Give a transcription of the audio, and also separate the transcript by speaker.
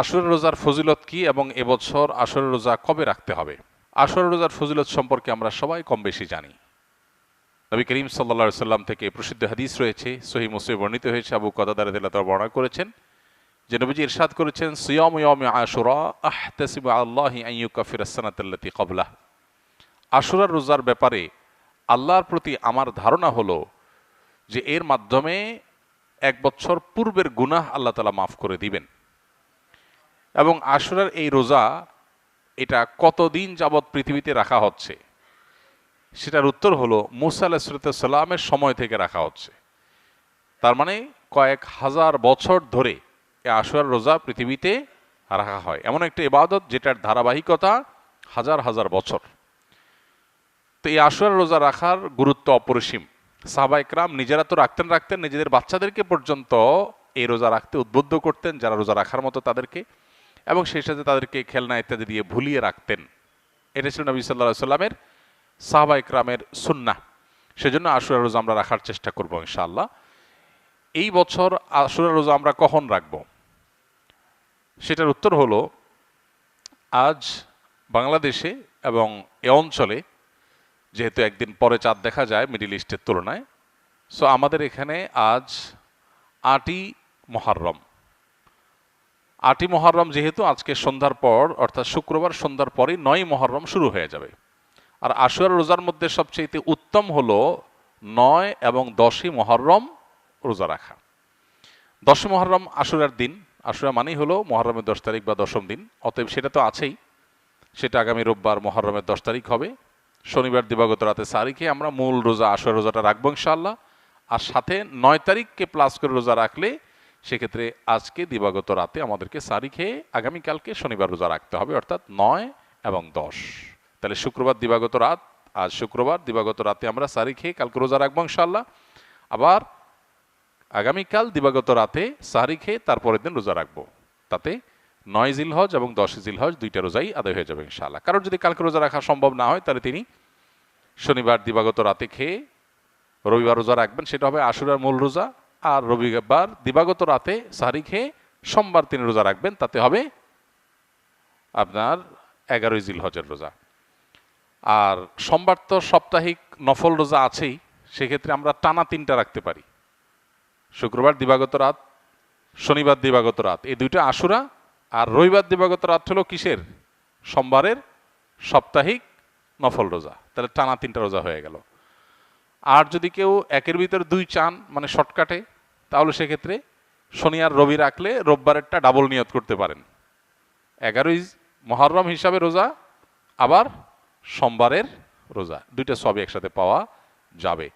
Speaker 1: আসরের রোজার ফজিলত কি এবং এবছর আসরের রোজা কবে রাখতে হবে? আসরের রোজার ফজিলত সম্পর্কে আমরা সবাই কম বেশি জানি। নবী করিম সাল্লা সাল্লাম থেকে প্রসিদ্ধ হাদিস রয়েছে সহি মুসলিম বর্ণিত হয়েছে, আবু কদাদার বর্ণনা করেছেন, যে নবীজি ইরশাদ করেছেন, সিয়ম ইয়ম আশুরা আহতাসিবু আল্লাহি আইয়ুকা ফিরাসানাতাল্লাতি কবলা আশুরার রোজার ব্যাপারে আল্লাহর প্রতি আমার ধারণা হলো যে এর মাধ্যমে এক বছর পূর্বের গুনাহ আল্লাহ তালা মাফ করে দিবেন। এবং আশুরার এই রোজা, এটা কতদিন যাবৎ পৃথিবীতে রাখা হচ্ছে? সেটার উত্তর হলো, মুসা আলাহিসাল্লামের সময় থেকে রাখা হচ্ছে। তার মানে কয়েক হাজার বছর ধরে এই আশুরার রোজা পৃথিবীতে রাখা হয়। এমন একটা ইবাদত যেটার ধারাবাহিকতা হাজার হাজার বছর। তো এই আশুরার রোজা রাখার গুরুত্ব অপরিসীম। সাহবা ইকরাম নিজেরা তো রাখতেন রাখতেন, নিজেদের বাচ্চাদেরকে পর্যন্ত এই রোজা রাখতে উদ্বুদ্ধ করতেন, যারা রোজা রাখার মতো তাদেরকে। এবং সেই সাথে তাদেরকে খেলনা ইত্যাদি দিয়ে ভুলিয়ে রাখতেন। এটা ছিল নবী সাল্লাহ সাল্লামের সাহবা ইকরামের সুন্না। সেজন্য আশুরা রোজা আমরা রাখার চেষ্টা করব ইনশাআল্লাহ। এই বছর আশুরা রোজা আমরা কখন রাখব? সেটার উত্তর হলো, আজ বাংলাদেশে এবং এ অঞ্চলে, যেহেতু একদিন পরে চাঁদ দেখা যায় মিডিল ইস্টের তুলনায়, সো আমাদের এখানে আজ আটই মহারম আটই মহরম যেহেতু আজকে সন্ধ্যার পর, অর্থাৎ শুক্রবার সন্ধ্যার পরই নয় মহরম শুরু হয়ে যাবে। আর আশুয়ার রোজার মধ্যে সবচেয়ে উত্তম হলো নয় এবং দশই মহরম রোজা রাখা। দশই মহরম আশুরার দিন। আশুরা মানেই হলো মহরমের দশ তারিখ বা দশম দিন। অতএব সেটা তো আছেই। সেটা আগামী রোববার মহরমের দশ তারিখ হবে। শনিবার দিবাগত রাতে সারিখে আমরা মূল রোজা, আশুয়ার রোজাটা রাখব ইনশাআল্লাহ। আর সাথে নয় তারিখকে প্লাস করে রোজা রাখলে সেক্ষেত্রে আজকে দিবাগত রাতে আমাদেরকে সারি খেয়ে আগামীকালকে শনিবার রোজা রাখতে হবে, অর্থাৎ নয় এবং দশ। তাহলে শুক্রবার দিবাগত রাত, আজ শুক্রবার দিবাগত রাতে আমরা সারি খেয়ে কালকে রোজা রাখব ইনশাল্লাহ আবার আগামীকাল দিবাগত রাতে সারি খেয়ে তারপরের দিন রোজা রাখব। তাতে নয় জিলহজ এবং দশ জিলহজ দুইটা রোজাই আদায় হয়ে যাবে ইনশাআল্লাহ। কারণ যদি কালকে রোজা রাখা সম্ভব না হয়, তাহলে তিনি শনিবার দিবাগত রাতে খেয়ে রবিবার রোজা রাখবেন, সেটা হবে আশুরার মূল রোজা। আর রবিবার দিবাগত রাতে সারি খেয়ে সোমবার তিনি রোজা রাখবেন, তাতে হবে আপনার এগারোই জিল হজের রোজা। আর সোমবার তো সাপ্তাহিক নফল রোজা আছেই, সেক্ষেত্রে আমরা টানা তিনটা রাখতে পারি। শুক্রবার দিবাগত রাত, শনিবার দিবাগত রাত, এই দুইটা আশুরা আর রবিবার দিবাগত রাত হলো কিসের? সোমবারের সাপ্তাহিক নফল রোজা। তাহলে টানা তিনটা রোজা হয়ে গেল। আর যদি কেউ একের ভিতরে দুই চান মানে শর্টকাটে তাহলে সেক্ষেত্রে শনি আর রবি রাখলে রোববারেরটা ডাবল নিয়ত করতে পারেন। এগারোই মহরম হিসাবে রোজা, আবার সোমবারের রোজা। দুইটা সবই একসাথে পাওয়া যাবে।